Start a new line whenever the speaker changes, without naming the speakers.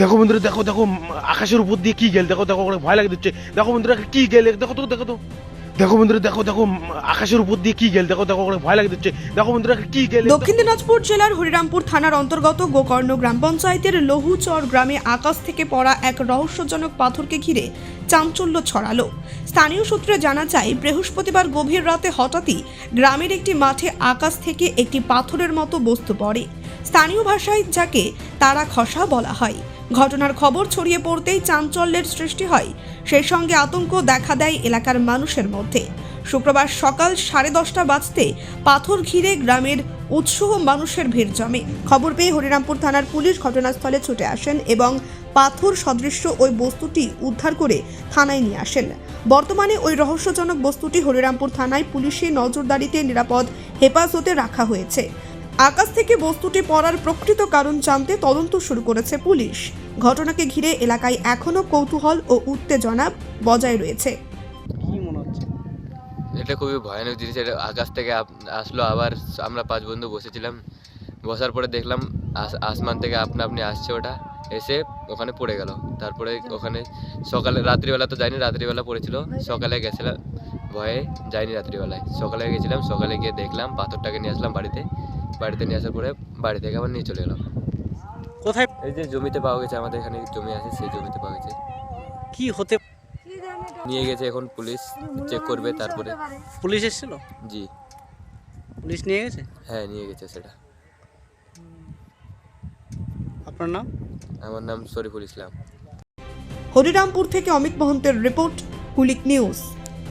দেখো বন্ধুরা, দেখো দেখো আকাশের উপর দিয়ে কি গেল? দেখো দেখো ভয় লাগে দিচ্ছে দেখো বন্ধুরা, কি গেলে? দেখো তো দেখো তো। দেখো বন্ধুরা, দেখো দেখো আকাশের উপর দিয়ে কি গেল? দেখো দেখো ভয় লাগে দিচ্ছে দেখো বন্ধুরা, কি গেল?
দক্ষিণ দিনাজপুর জেলার হরিরামপুর থানার অন্তর্গত গোকর্ণ গ্রাম পঞ্চায়েতের লহুচর গ্রামে আকাশ থেকে পড়া এক রহস্যজনক পাথরকে ঘিরে চাঞ্চল্য ছড়ালো। স্থানীয় সূত্রে জানা যায়, বৃহস্পতিবার গভীর রাতে হঠাৎই গ্রামের একটি মাঠে আকাশ থেকে একটি পাথরের মতো বস্তু পড়ে। স্থানীয় ভাষায় যাকে তারা খসা বলা হয়। ঘটনার খবর ছড়িয়ে পড়তেই চাঞ্চল্যের সৃষ্টি হয়। সেই সঙ্গে আতঙ্ক দেখা দেয় এলাকার মানুষের মধ্যে। শুক্রবার সকাল সাড়ে দশটা বাজতে পাথর ঘিরে গ্রামের উৎসুক মানুষের ভিড় জমে। খবর পেয়ে হরিরামপুর থানার পুলিশ ঘটনাস্থলে ছুটে আসেন এবং পাথর সদৃশ্য ওই বস্তুটি উদ্ধার করে থানায় নিয়ে আসেন। বর্তমানে ওই রহস্যজনক বস্তুটি হরিরামপুর থানায় পুলিশের নজরদারিতে নিরাপদ হেফাজতে রাখা হয়েছে। আকাশ থেকে বস্তুটি পড়ার প্রকৃত কারণ জানতে তদন্ত শুরু করেছে পুলিশ। ঘটনাকে ঘিরে এলাকায় এখনও কৌতূহল ও উত্তেজনা বজায় রয়েছে।
কি মনে হচ্ছে?
এটা খুবই ভয়ানক জিনিস। এটা আকাশ থেকে আসলো আবার আমরা পাঁচ বন্ধু বসেছিলাম। বসার পরে দেখলাম আস- আসমান থেকে আপনা আপনি আসছে ওটা। এসে ওখানে পড়ে গেল। তারপরে ওখানে সকালে রাত্রিবেলা তো যাইনি রাত্রিবেলা পড়েছিল। সকালে গেছিলাম ভয়ে যাইনি রাত্রিবেলায়। সকালে গেছিলাম সকালে গিয়ে দেখলাম পাথরটাকে নিয়ে আসলাম বাড়িতে। বাড়িতে নিয়ে আসার পরে বাড়ি থেকে আবার নিয়ে চলে এলাম।
কোথায়?
এই যে জমিতে পাওয়া গেছে আমাদের এখানে জমি আছে সেই জমিতে পাওয়া গেছে।
কি হতে
নিয়ে গেছে এখন পুলিশ চেক করবে তারপরে।
পুলিশ এসেছিল?
জি।
পুলিশ নিয়ে গেছে?
হ্যাঁ নিয়ে গেছে সেটা।
আপনার নাম?
আমার নাম শরীফুল ইসলাম।
হরিরামপুর থেকে অমিত মহন্তের রিপোর্ট কুলিক নিউজ।